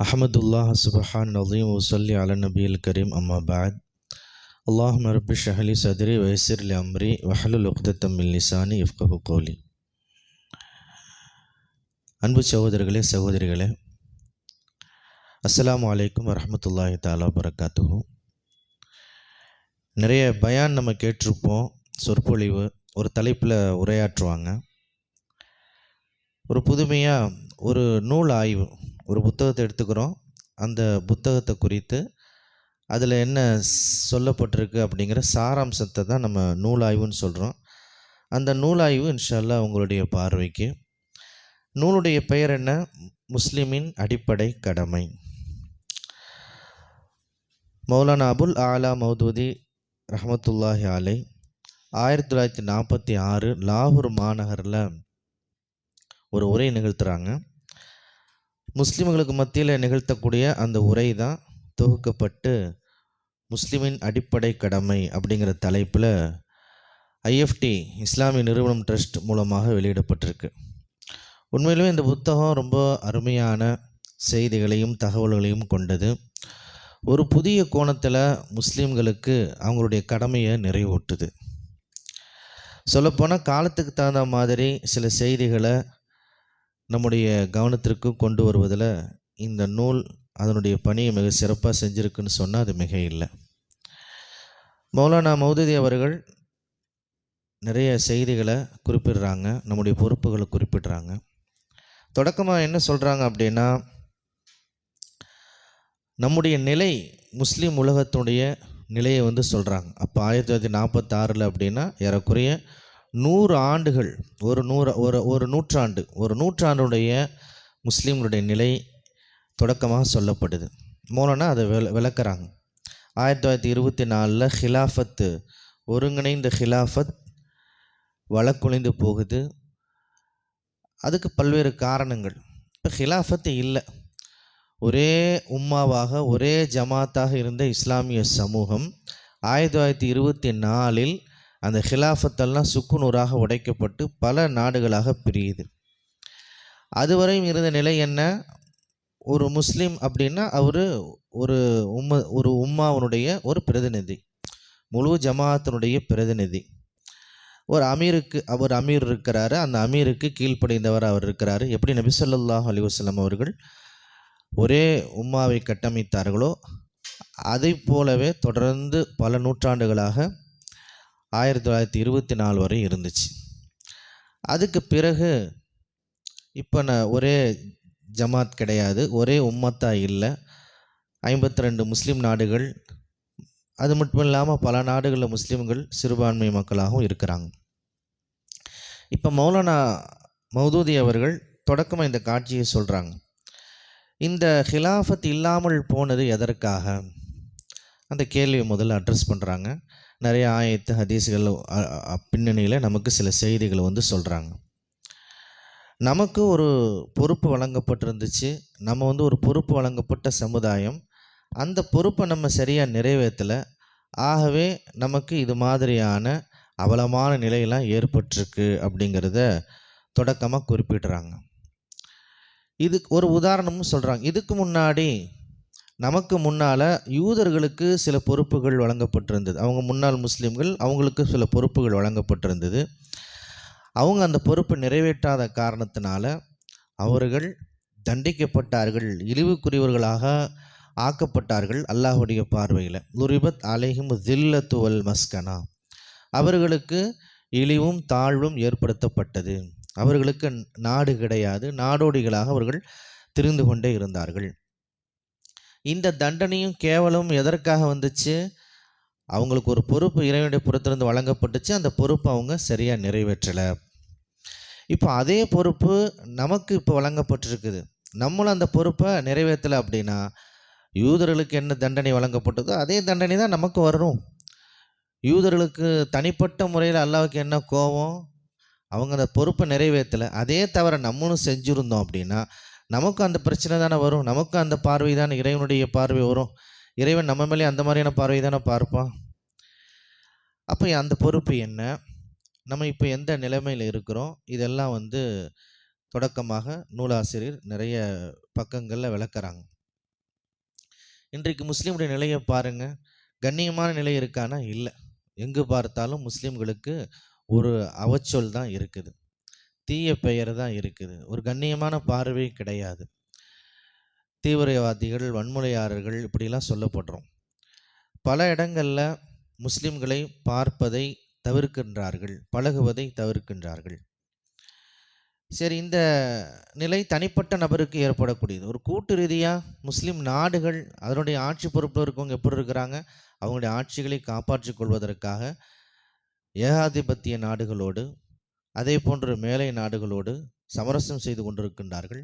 أحمد الله سبحانه العظيم وصلي على النبي الكريم أما بعد اللهم رب اشرح لي صدري ويسر لي أمري واحلل عقدة من لساني يفقه قولي அன்பு சகோதரர்களே சகோதரிகளே அஸ்ஸலாமு அலைக்கும் வரஹ்மத்துல்லாஹி தாலா வரகாத்துஹு நிறைய பயான் நம்ம கேட்டிருப்போம் சொற்பொழிவு ஒரு தலைப்பில் உரையாற்றுவாங்க ஒரு புதுமையாக ஒரு நூல் ஆய்வு ஒரு புத்தகத்தை எடுத்துக்கிறோம். அந்த புத்தகத்தை குறித்து அதில் என்ன சொல்லப்பட்டிருக்கு அப்படிங்கிற சாராம்சத்தை தான் நம்ம நூலாய்வுன்னு சொல்கிறோம் அந்த நூலாய்வு இன்ஷால்லா உங்களுடைய பார்வைக்கு. நூலுடைய பெயர் என்ன? முஸ்லிமின் அடிப்படை கடமை. மௌலானா அபுல் ஆலா மௌதூதி ரஹமத்துல்லாஹி அலை ஆயிரத்தி தொள்ளாயிரத்தி நாற்பத்தி ஆறு லாகூர் மாநகரில் ஒரு உரை நிகழ்த்துறாங்க. முஸ்லிம்களுக்கு மத்தியில் நிகழ்த்தக்கூடிய அந்த உரை தான் தொகுக்கப்பட்டு முஸ்லிமின் அடிப்படை கடமை அப்படிங்கிற தலைப்பில் ஐஎஃப்டி இஸ்லாமிய நிறுவனம் ட்ரஸ்ட் மூலமாக வெளியிடப்பட்டிருக்கு. உண்மையிலுமே இந்த புத்தகம் ரொம்ப அருமையான செய்திகளையும் தகவல்களையும் கொண்டது. ஒரு புதிய கோணத்தில் முஸ்லீம்களுக்கு அவங்களுடைய கடமையை நிறைவூட்டுது. சொல்லப்போனால் காலத்துக்கு தகுந்த மாதிரி சில செய்திகளை நம்முடைய கவனத்திற்கு கொண்டு வருவதில் இந்த நூல் அதனுடைய பணியை மிக சிறப்பாக செஞ்சுருக்குன்னு சொன்னால் அது மிக இல்லை மௌலானா மௌதூதி அவர்கள் நிறைய செய்திகளை குறிப்பிடுறாங்க நம்முடைய பொறுப்புகளை குறிப்பிடுறாங்க. தொடக்கமாக என்ன சொல்கிறாங்க அப்படின்னா நம்முடைய நிலை முஸ்லீம் உலகத்துடைய நிலையை வந்து சொல்கிறாங்க அப்போ ஆயிரத்தி தொள்ளாயிரத்தி நாற்பத்தாறில் அப்படின்னா ஏறக்குறைய நூறு ஆண்டுகள் ஒரு நூறு ஒரு ஒரு நூற்றாண்டு ஒரு நூற்றாண்டுடைய முஸ்லீம்களுடைய நிலை தொடக்கமாக சொல்லப்படுது. மூலம்னா அதை விள விளக்குறாங்க. ஆயிரத்தி தொள்ளாயிரத்தி இருபத்தி நாலில் ஹிலாஃபத்து ஒருங்கிணைந்த ஹிலாஃபத் வழக்குழிந்து போகுது. அதுக்கு பல்வேறு காரணங்கள். இப்போ ஹிலாஃபத்து இல்லை. ஒரே உம்மாவாக ஒரே ஜமாத்தாக இருந்த இஸ்லாமிய சமூகம் ஆயிரத்தி தொள்ளாயிரத்தி இருபத்தி நாலில் அந்த ஹிலாஃபத்தெல்லாம் சுக்குநூறாக உடைக்கப்பட்டு பல நாடுகளாக பிரியுது. அதுவரையும் இருந்த நிலை என்ன? ஒரு முஸ்லீம் அப்படின்னா அவர் ஒரு உம்ம ஒரு உம்மாவனுடைய ஒரு பிரதிநிதி முழு ஜமாத்தினுடைய பிரதிநிதி. ஒரு அமீருக்கு அவர் அமீர் இருக்கிறாரு. அந்த அமீருக்கு கீழ்ப்படைந்தவர் அவர் இருக்கிறாரு. எப்படி நபி சொல்லாஹ் அலி வஸ்லம் அவர்கள் ஒரே உம்மாவை கட்டமைத்தார்களோ அதை போலவே தொடர்ந்து பல நூற்றாண்டுகளாக ஆயிரத்தி தொள்ளாயிரத்தி இருபத்தி நாலு வரை இருந்துச்சு. அதுக்கு பிறகு இப்போ நான் ஒரே ஜமாத் கிடையாது ஒரே உம்மத்தா இல்லை. ஐம்பத்தி ரெண்டு முஸ்லீம் நாடுகள் அது மட்டும் இல்லாமல் பல நாடுகளில் முஸ்லீம்கள் சிறுபான்மை மக்களாகவும் இருக்கிறாங்க. இப்போ மௌலானா மௌதூதி அவர்கள் தொடக்கமாக இந்த காட்சியை சொல்கிறாங்க இந்த ஹிலாஃபத் இல்லாமல் போனது எதற்காக? அந்த கேள்வியை முதல்ல அட்ரஸ் பண்ணுறாங்க நிறைய ஆயத்து ஹதீஸ்கள் பின்னணியில் நமக்கு சில செய்திகளை வந்து சொல்கிறாங்க நமக்கு ஒரு பொறுப்பு வழங்கப்பட்டிருந்துச்சு. நம்ம வந்து ஒரு பொறுப்பு வழங்கப்பட்ட சமுதாயம். அந்த பொறுப்பை நம்ம சரியாக நிறைவேற்றலை. ஆகவே நமக்கு இது மாதிரியான அவலமான நிலையெல்லாம் ஏற்பட்டிருக்கு அப்படிங்கிறத தொடக்கமாக குறிப்பிடுறாங்க. இதுக்கு ஒரு உதாரணமும் சொல்கிறாங்க இதுக்கு முன்னாடி நமக்கு முன்னால் யூதர்களுக்கு சில பொறுப்புகள் வழங்கப்பட்டிருந்தது. அவங்க முன்னாள் முஸ்லீம்கள் அவங்களுக்கு சில பொறுப்புகள் வழங்கப்பட்டிருந்தது. அவங்க அந்த பொறுப்பை நிறைவேற்றாத காரணத்தினால அவர்கள் தண்டிக்கப்பட்டார்கள் இழிவுக்குரியவர்களாக ஆக்கப்பட்டார்கள் அல்லாஹுடைய பார்வையில். லுரிபத் அலைஹிம் தில்லத்துவல் மஸ்கனா. அவர்களுக்கு இழிவும் தாழ்வும் ஏற்படுத்தப்பட்டது. அவர்களுக்கு நாடு கிடையாது நாடோடிகளாக அவர்கள் திரிந்து கொண்டே இருந்தார்கள். இந்த தண்டனையும் கேவலம் எதற்காக வந்துச்சு? அவங்களுக்கு ஒரு பொறுப்பு இறைவனுடைய புறத்திலிருந்து வழங்கப்பட்டுச்சு. அந்த பொறுப்பை அவங்க சரியாக நிறைவேற்றலை. இப்போ அதே பொறுப்பு நமக்கு இப்போ வழங்கப்பட்டிருக்குது. நம்மளும் அந்த பொறுப்பை நிறைவேற்றலை அப்படின்னா யூதர்களுக்கு என்ன தண்டனை வழங்கப்பட்டதோ அதே தண்டனை தான் நமக்கு வரும். யூதர்களுக்கு தனிப்பட்ட முறையில் அல்லாவுக்கு என்ன கோபம்? அவங்க அந்த பொறுப்பை நிறைவேற்றலை. அதே தவிர நம்மளும் செஞ்சுருந்தோம் அப்படின்னா நமக்கும் அந்த பிரச்சனை தானே வரும். நமக்கும் அந்த பார்வை தானே இறைவனுடைய பார்வை வரும். இறைவன் நம்ம மேலே அந்த மாதிரியான பார்வை தானே பார்ப்பான். அப்போ அந்த பொறுப்பு என்ன? நம்ம இப்போ எந்த நிலைமையில் இருக்கிறோம்? இதெல்லாம் வந்து தொடக்கமாக நூலாசிரியர் நிறைய பக்கங்களில் விளக்குறாங்க. இன்றைக்கு முஸ்லீமுடைய நிலையை பாருங்கள் கண்ணியமான நிலை இருக்கானா? இல்லை. எங்கு பார்த்தாலும் முஸ்லீம்களுக்கு ஒரு அவச்சொல் தான் இருக்குது. தீய பெயர் தான் இருக்குது. ஒரு கண்ணியமான பார்வை கிடையாது. தீவிரவாதிகள் வன்முறையாளர்கள் இப்படிலாம் சொல்லப்படுறோம். பல இடங்களில் முஸ்லிம்களை பார்ப்பதை தவிர்க்கின்றார்கள் பழகுவதை தவிர்க்கின்றார்கள். சரி இந்த நிலை தனிப்பட்ட நபருக்கு ஏற்படக்கூடியது. ஒரு கூட்டு ரீதியாக முஸ்லீம் நாடுகள் அதனுடைய ஆட்சி பொறுப்பில் இருக்கவங்க எப்படி இருக்கிறாங்க? அவங்களுடைய ஆட்சிகளை காப்பாற்றிக் கொள்வதற்காக ஏகாதிபத்திய நாடுகளோடு அதே போன்ற மேலை நாடுகளோடு சமரசம் செய்து கொண்டிருக்கின்றார்கள்.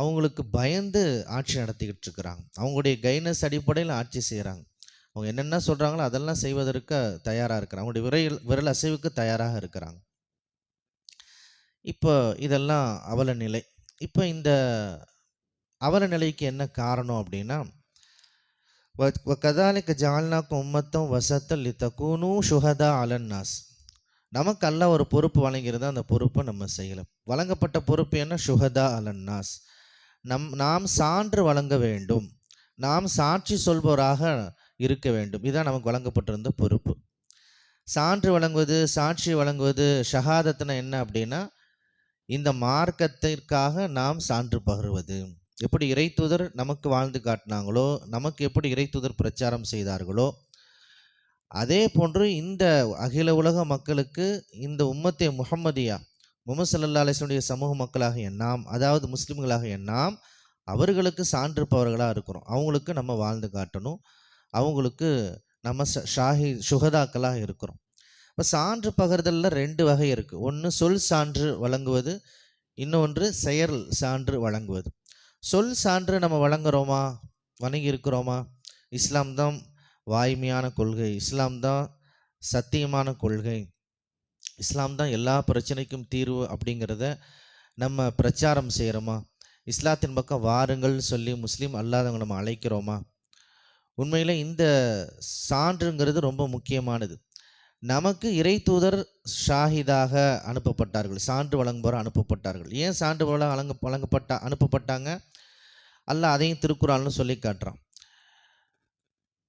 அவங்களுக்கு பயந்து ஆட்சி நடத்திக்கிட்டு இருக்கிறாங்க அவங்களுடைய கைனஸ் அடிப்படையில் ஆட்சி செய்கிறாங்க அவங்க என்னென்ன சொல்கிறாங்களோ அதெல்லாம் செய்வதற்கு தயாராக இருக்கிறாங்க. அவங்களுடைய விரை விரல் அசைவுக்கு தயாராக இருக்கிறாங்க. இப்போ இதெல்லாம் அவல நிலை. இப்போ இந்த அவல நிலைக்கு என்ன காரணம் அப்படின்னா கதாலிக்க ஜால்னாக்கு உம்மத்தம் வசத்தல் லித்தகூனு ஷுஹதா அலன்னாஸ் நமக்கு அல்ல ஒரு பொறுப்பு வழங்கியிருந்தால் அந்த பொறுப்பை நம்ம செய்யலாம். வழங்கப்பட்ட பொறுப்பு என்ன? சுஹதா அலன்னாஸ். நம் நாம் சான்று வழங்க வேண்டும். நாம் சாட்சி சொல்பவராக இருக்க வேண்டும். இதுதான் நமக்கு வழங்கப்பட்டிருந்த பொறுப்பு. சான்று வழங்குவது சாட்சி வழங்குவது ஷஹாதத்துனா என்ன அப்படின்னா இந்த மார்க்கத்திற்காக நாம் சான்று பகருவது. எப்படி இறைத்துதர் நமக்கு வாழ்ந்து காட்டினாங்களோ நமக்கு எப்படி இறைத்துதர் பிரச்சாரம் செய்தார்களோ அதே போன்று இந்த அகில உலக மக்களுக்கு இந்த உம்மத்தே முகம்மதியா முகமது சல்லா அலிஸ்லுடைய சமூக மக்களாக நாம் அதாவது முஸ்லிம்களாக நாம் அவர்களுக்கு சான்றிருப்பவர்களாக இருக்கிறோம். அவங்களுக்கு நம்ம வாழ்ந்து காட்டணும். அவங்களுக்கு நம்ம ஷாஹி சுகதாக்களாக இருக்கிறோம். இப்போ சான்று பகிர்தலில் ரெண்டு வகை இருக்குது ஒன்று சொல் சான்று வழங்குவது இன்னொன்று செயல் சான்று வழங்குவது. சொல் சான்று நம்ம வழங்குறோமா? வணங்கி இருக்கிறோமா இஸ்லாம் தான் வாய்மையான கொள்கை. இஸ்லாம் தான் சத்தியமான கொள்கை. இஸ்லாம் தான் எல்லா பிரச்சனைக்கும் தீர்வு அப்படிங்கிறத நம்ம பிரச்சாரம் செய்கிறோமா இஸ்லாத்தின் பக்கம் வாருங்கள் சொல்லி முஸ்லீம் அல்லாதவங்க நம்ம அழைக்கிறோமா? உண்மையில் இந்த சான்றுங்கிறது ரொம்ப முக்கியமானது. நமக்கு இறை தூதர் ஷாஹிதாக அனுப்பப்பட்டார்கள். சான்று வழங்குபவர் அனுப்பப்பட்டார்கள். ஏன் சான்று வழங்க வழங்க வழங்கப்பட்ட அனுப்பப்பட்டாங்க? அல்ல அதையும் திருக்குறள்னு சொல்லி காட்டுறான்.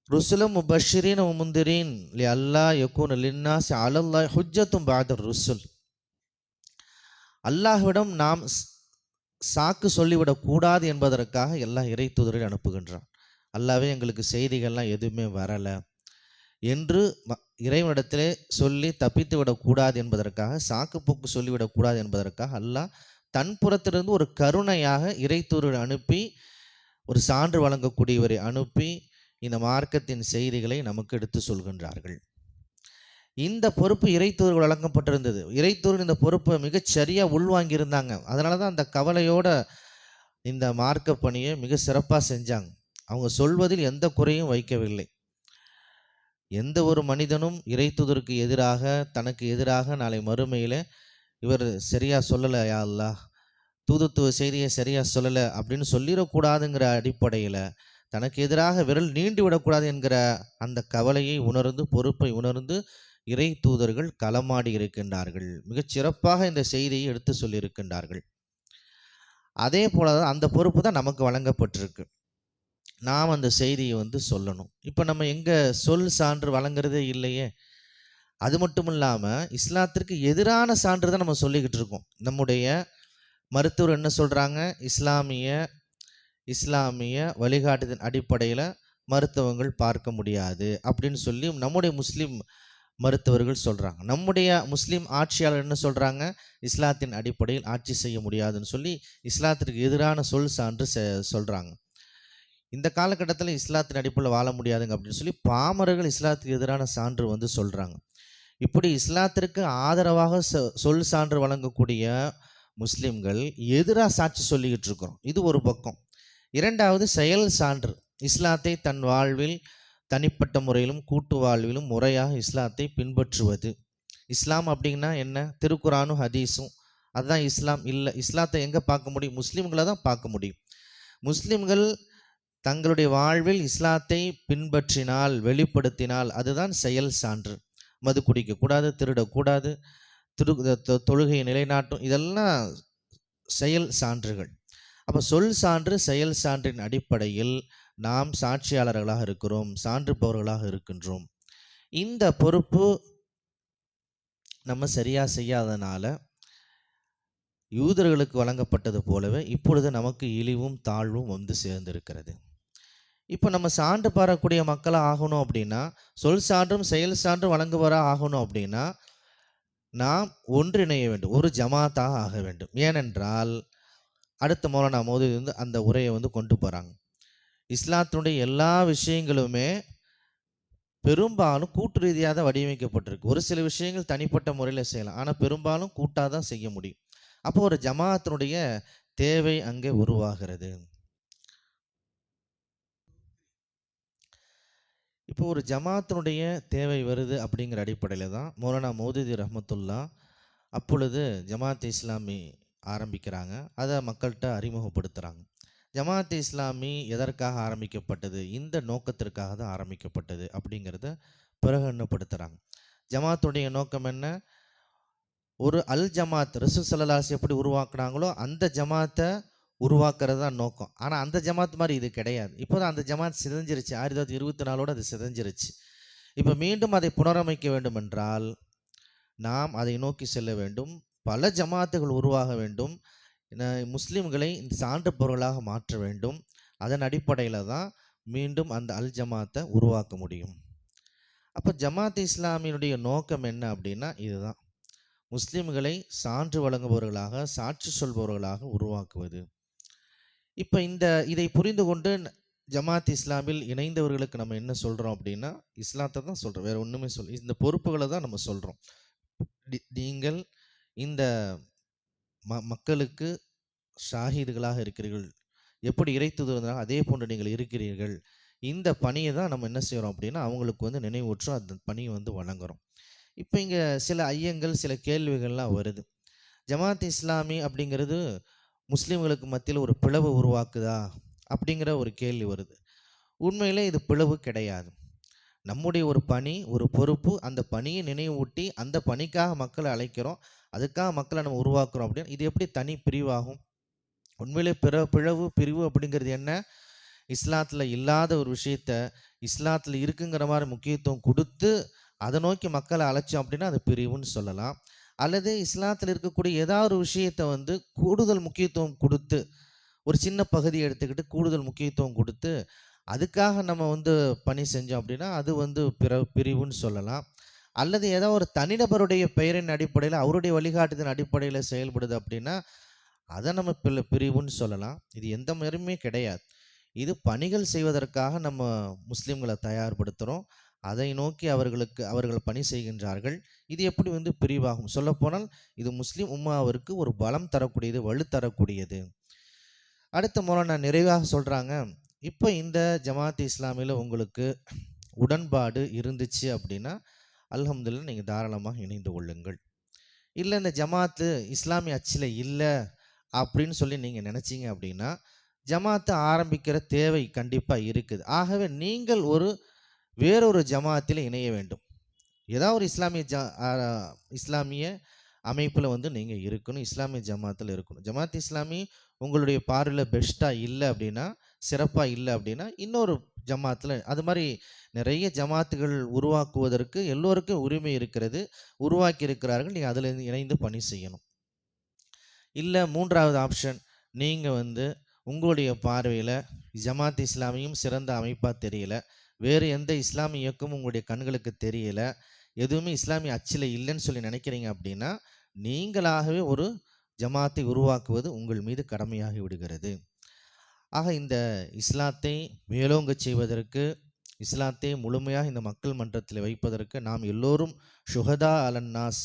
ருசுலம் முபஷிரின் முந்திரின் லி அல்லா யக்கூன் லின்னாஸ் அலல்லா ஹுஜ்ஜத்தும் பாதர் ருசுல் அல்லாஹ்விடம் நாம் ஸ்- சாக்கு சொல்லிவிடக்கூடாது என்பதற்காக எல்லா இறை தூதரில் அனுப்புகின்றான் அல்லாவே எங்களுக்கு செய்திகள்லாம் எதுவுமே வரலை என்று இறைவனிடத்திலே சொல்லி தப்பித்து விடக்கூடாது என்பதற்காக சாக்கு போக்கு சொல்லிவிடக்கூடாது என்பதற்காக அல்லாஹ் தன் புறத்திலிருந்து ஒரு கருணையாக இறைத்தூரில் அனுப்பி ஒரு சான்று வழங்கக்கூடியவரை அனுப்பி இந்த மார்க்கத்தின் செய்திகளை நமக்கு எடுத்து சொல்கின்றார்கள். இந்த பொறுப்பு இறைத்தூர்கள் வழங்கப்பட்டிருந்தது. இறைத்தூர்கள் இந்த பொறுப்பை மிகச் சரியாக உள்வாங்கியிருந்தாங்க. அதனால தான் அந்த கவலையோட இந்த மார்க்க பணியை மிக சிறப்பாக செஞ்சாங்க. அவங்க சொல்வதில் எந்த குறையும் வைக்கவில்லை. எந்த ஒரு மனிதனும் இறைத்தூதருக்கு எதிராக தனக்கு எதிராக நாளை மறுமையில் இவர் சரியா சொல்லலை யா அல்லாஹ் தூதுத்துவ செய்தியை சரியா சொல்லலை அப்படின்னு சொல்லிடக்கூடாதுங்கிற அடிப்படையில் தனக்கு எதிராக விரல் நீண்டு விடக்கூடாது என்கிற அந்த கவலையை உணர்ந்து பொறுப்பை உணர்ந்து இறை தூதர்கள் களமாடி இருக்கின்றார்கள். மிகச் சிறப்பாக இந்த செய்தியை எடுத்து சொல்லியிருக்கின்றார்கள். அதே போல தான் அந்த பொறுப்பு தான் நமக்கு வழங்கப்பட்டிருக்கு. நாம் அந்த செய்தியை வந்து சொல்லணும். இப்போ நம்ம எங்கே சொல் சான்று வழங்குறதே இல்லையே. அது மட்டும் இல்லாமல் இஸ்லாத்திற்கு எதிரான சான்று தான் நம்ம சொல்லிக்கிட்டு இருக்கோம். நம்முடைய மருத்துவர் என்ன சொல்கிறாங்க இஸ்லாமிய இஸ்லாமிய வழிகாட்டுதல் அடிப்படையில் மருத்துவங்கள் பார்க்க முடியாது அப்படின்னு சொல்லி நம்முடைய முஸ்லீம் மருத்துவர்கள் சொல்கிறாங்க நம்முடைய முஸ்லீம் ஆட்சியாளர் என்ன சொல்கிறாங்க இஸ்லாத்தின் அடிப்படையில் ஆட்சி செய்ய முடியாதுன்னு சொல்லி இஸ்லாத்திற்கு எதிரான சொல் சான்று சொல்கிறாங்க இந்த காலகட்டத்தில் இஸ்லாத்தின் அடிப்படையில் வாழ முடியாதுங்க அப்படின்னு சொல்லி பாமரர்கள் இஸ்லாத்துக்கு எதிரான சான்று வந்து சொல்கிறாங்க இப்படி இஸ்லாத்திற்கு ஆதரவாக சொ- சொல் சான்று வழங்கக்கூடிய முஸ்லீம்கள் எதிராக சாட்சி சொல்லிக்கிட்டு இருக்கிறோம். இது ஒரு பக்கம். இரண்டாவது செயல் சான்று. இஸ்லாத்தை தன் வாழ்வில் தனிப்பட்ட முறையிலும் கூட்டு வாழ்விலும் முறையாக இஸ்லாத்தை பின்பற்றுவது. இஸ்லாம் அப்படின்னா என்ன? திருக்குரானும் ஹதீஸும். அதுதான் இஸ்லாம் இல்லை இஸ்லாத்தை எங்கே பார்க்க முடியும்? முஸ்லீம்களை தான் பார்க்க முடியும். முஸ்லீம்கள் தங்களுடைய வாழ்வில் இஸ்லாத்தை பின்பற்றினால் வெளிப்படுத்தினால் அதுதான் செயல் சான்று. மது குடிக்கக்கூடாது திருடக்கூடாது திரு தொ- தொழுகையை நிலைநாட்டும் இதெல்லாம் செயல் சான்றுகள். அப்போ சொல் சான்று செயல் சான்றின் அடிப்படையில் நாம் சாட்சியாளர்களாக இருக்கிறோம் சான்றுபவர்களாக இருக்கின்றோம். இந்த பொறுப்பு நம்ம சரியாக செய்யாதனால யூதர்களுக்கு வழங்கப்பட்டது போலவே இப்பொழுது நமக்கு இழிவும் தாழ்வும் வந்து சேர்ந்திருக்கிறது. இப்போ நம்ம சான்று பாரக்கூடிய மக்களாக ஆகணும் அப்படின்னா சொல் சான்றும் செயல் சான்றும் வழங்குவராக ஆகணும் அப்படின்னா நாம் ஒன்றிணைய வேண்டும் ஒரு ஜமாத்தாக ஆக வேண்டும். ஏனென்றால் அடுத்த மௌலானா மோதி வந்து அந்த உரையை வந்து கொண்டு போகிறாங்க இஸ்லாத்தினுடைய எல்லா விஷயங்களுமே பெரும்பாலும் கூட்டு ரீதியாக தான் வடிவமைக்கப்பட்டிருக்கு. ஒரு சில விஷயங்கள் தனிப்பட்ட முறையில் செய்யலாம். ஆனால் பெரும்பாலும் கூட்டாக தான் செய்ய முடியும். அப்போ ஒரு ஜமாத்தினுடைய தேவை அங்கே உருவாகிறது. இப்போ ஒரு ஜமாத்தினுடைய தேவை வருது அப்படிங்கிற அடிப்படையில் தான் மௌலானா மோதிதி ரஹமத்துல்லா அப்பொழுது ஜமாத் இஸ்லாமி ஆரம்பிக்கிறாங்க. அதை மக்கள்கிட்ட அறிமுகப்படுத்துகிறாங்க ஜமாத் இஸ்லாமி எதற்காக ஆரம்பிக்கப்பட்டது? இந்த நோக்கத்திற்காக தான் ஆரம்பிக்கப்பட்டது அப்படிங்கிறத பிரகடனப்படுத்துகிறாங்க ஜமாத்துடைய நோக்கம் என்ன? ஒரு அல் ஜமாத் ரசூல் சல்லாஸ் எப்படி உருவாக்குனாங்களோ அந்த ஜமாத்தை உருவாக்குறது தான் நோக்கம். ஆனால் அந்த ஜமாத் மாதிரி இது கிடையாது. இப்போ தான் அந்த ஜமாத் சிதஞ்சிருச்சு. ஆயிரத்தி தொள்ளாயிரத்தி இருபத்தி நாலோடு அது சிதைஞ்சிருச்சு. இப்போ மீண்டும் அதை புனரமைக்க வேண்டும் என்றால் நாம் அதை நோக்கி செல்ல வேண்டும். பல ஜமாத்துகள் உருவாக வேண்டும். முஸ்லீம்களை இந்த சான்று பொருளாக மாற்ற வேண்டும். அதன் அடிப்படையில் தான் மீண்டும் அந்த அல் ஜமாத்தை உருவாக்க முடியும். அப்போ ஜமாத் இஸ்லாமியினுடைய நோக்கம் என்ன அப்படின்னா இதுதான். முஸ்லீம்களை சான்று வழங்குபவர்களாக சாட்சி சொல்பவர்களாக உருவாக்குவது. இப்போ இந்த இதை புரிந்து கொண்டு ஜமாத் இஸ்லாமில் இணைந்தவர்களுக்கு நம்ம என்ன சொல்கிறோம் அப்படின்னா இஸ்லாத்தை தான் சொல்கிறோம் வேறு ஒன்றுமே சொல் இந்த பொறுப்புகளை தான் நம்ம சொல்கிறோம் நீங்கள் இந்த ம மக்களுக்கு ஷாஹீதுகளாக இருக்கிறீர்கள். எப்படி இறைத்துதல் அதே போன்று நீங்கள் இருக்கிறீர்கள். இந்த பணியை தான் நம்ம என்ன செய்கிறோம் அப்படின்னா அவங்களுக்கு வந்து நினைவூற்றும் அந்த பணியை வந்து வழங்குறோம். இப்போ இங்கே சில ஐயங்கள் சில கேள்விகள்லாம் வருது. ஜமாத் இஸ்லாமி அப்படிங்கிறது முஸ்லீம்களுக்கு மத்தியில் ஒரு பிளவு உருவாக்குதா அப்படிங்கிற ஒரு கேள்வி வருது. உண்மையிலே இது பிளவு கிடையாது. நம்முடைய ஒரு பணி ஒரு பொறுப்பு அந்த பணியை நினைவூட்டி அந்த பணிக்காக மக்களை அழைக்கிறோம். அதுக்காக மக்களை நம்ம உருவாக்குறோம் அப்படின்னு இது எப்படி தனி பிரிவாகும்? உண்மையிலே பிற பிளவு பிரிவு அப்படிங்கிறது என்ன? இஸ்லாத்தில் இல்லாத ஒரு விஷயத்த இஸ்லாத்தில் இருக்குங்கிற மாதிரி முக்கியத்துவம் கொடுத்து அதை நோக்கி மக்களை அழைச்சோம் அப்படின்னா அது பிரிவுன்னு சொல்லலாம். அல்லது இஸ்லாத்தில் இருக்கக்கூடிய ஏதாவது ஒரு விஷயத்தை வந்து கூடுதல் முக்கியத்துவம் கொடுத்து ஒரு சின்ன பகுதியை எடுத்துக்கிட்டு கூடுதல் முக்கியத்துவம் கொடுத்து அதுக்காக நம்ம வந்து பணி செஞ்சோம் அப்படின்னா அது வந்து பிற பிரிவுன்னு சொல்லலாம். அல்லது ஏதோ ஒரு தனிநபருடைய பெயரின் அடிப்படையில் அவருடைய வழிகாட்டுதின் அடிப்படையில் செயல்படுது அப்படின்னா அதை நம்ம பிரிவுன்னு சொல்லலாம். இது எந்த மாதிரியுமே கிடையாது. இது பணிகள் செய்வதற்காக நம்ம முஸ்லீம்களை தயார்படுத்துகிறோம் அதை நோக்கி அவர்களுக்கு அவர்கள் பணி செய்கின்றார்கள். இது எப்படி வந்து பிரிவாகும்? சொல்லப்போனால் இது முஸ்லீம் உம்மாவிற்கு ஒரு பலம் தரக்கூடியது வலு தரக்கூடியது. அடுத்த மூலம் நான் நிறைவாக சொல்கிறாங்க இப்போ இந்த ஜமாத் இஸ்லாமியில் உங்களுக்கு உடன்பாடு இருந்துச்சு அப்படின்னா அல்ஹம்துல்லா நீங்கள் தாராளமாக இணைந்து கொள்ளுங்கள். இல்லை இந்த ஜமாத்து இஸ்லாமிய அச்சில் இல்லை அப்படின்னு சொல்லி நீங்கள் நினச்சிங்க அப்படின்னா ஜமாத்து ஆரம்பிக்கிற தேவை கண்டிப்பாக இருக்குது. ஆகவே நீங்கள் ஒரு வேறொரு ஜமாத்தில் இணைய வேண்டும். ஏதாவது ஒரு இஸ்லாமிய ஜ இஸ்லாமிய அமைப்பில் வந்து நீங்கள் இருக்கணும் இஸ்லாமிய ஜமாத்தில் இருக்கணும். ஜமாத் இஸ்லாமி உங்களுடைய பார்வையில் பெஸ்ட்டாக இல்லை அப்படின்னா சிறப்பாக இல்லை அப்படின்னா இன்னொரு ஜமாத்தில் அது மாதிரி நிறைய ஜமாத்துகள் உருவாக்குவதற்கு எல்லோருக்கும் உரிமை இருக்கிறது. உருவாக்கி இருக்கிறார்கள். நீங்கள் அதில் இணைந்து பணி செய்யணும். இல்லை மூன்றாவது ஆப்ஷன் நீங்கள் வந்து உங்களுடைய பார்வையில் ஜமாத் இஸ்லாமியும் சிறந்த அமைப்பாக தெரியல. வேறு எந்த இஸ்லாமிய இயக்கமும் உங்களுடைய கண்களுக்கு தெரியல. எதுவுமே இஸ்லாமிய அச்சில் இல்லைன்னு சொல்லி நினைக்கிறீங்க அப்படின்னா நீங்களாகவே ஒரு ஜமாத்தை உருவாக்குவது உங்கள் மீது கடமையாகி விடுகிறது. ஆக இந்த இஸ்லாத்தை மேலோங்கச் செய்வதற்கு இஸ்லாத்தை முழுமையாக இந்த மக்கள் மன்றத்தில் வைப்பதற்கு நாம் எல்லோரும் ஷுஹதா அலன்னாஸ்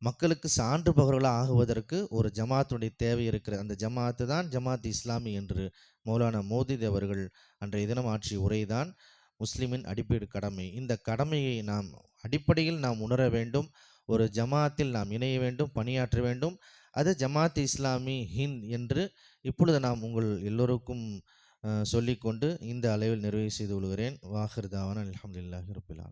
மக்களுக்கு சான்று பகர்களாக ஆகுவதற்கு ஒரு ஜமாத்துடைய தேவை இருக்கிறது. அந்த ஜமாத்து தான் ஜமாத் இஸ்லாமி என்று மௌலானா மோதித் அவர்கள் அன்றைய தினம் ஆற்றிய உரைதான் முஸ்லிமின் அடிப்பீடு கடமை. இந்த கடமையை நாம் அடிப்படையில் நாம் உணர வேண்டும். ஒரு ஜமாத்தில் நாம் இணைய வேண்டும் பணியாற்ற வேண்டும். அது ஜமாத் இஸ்லாமி ஹிந்த் என்று இப்பொழுது நாம் உங்கள் எல்லோருக்கும் சொல்லிக்கொண்டு இந்த அளவில் நிறைவு செய்து கொள்கிறேன். வாஹிர் தாவான் அலமதுல்லாஹி ரபில்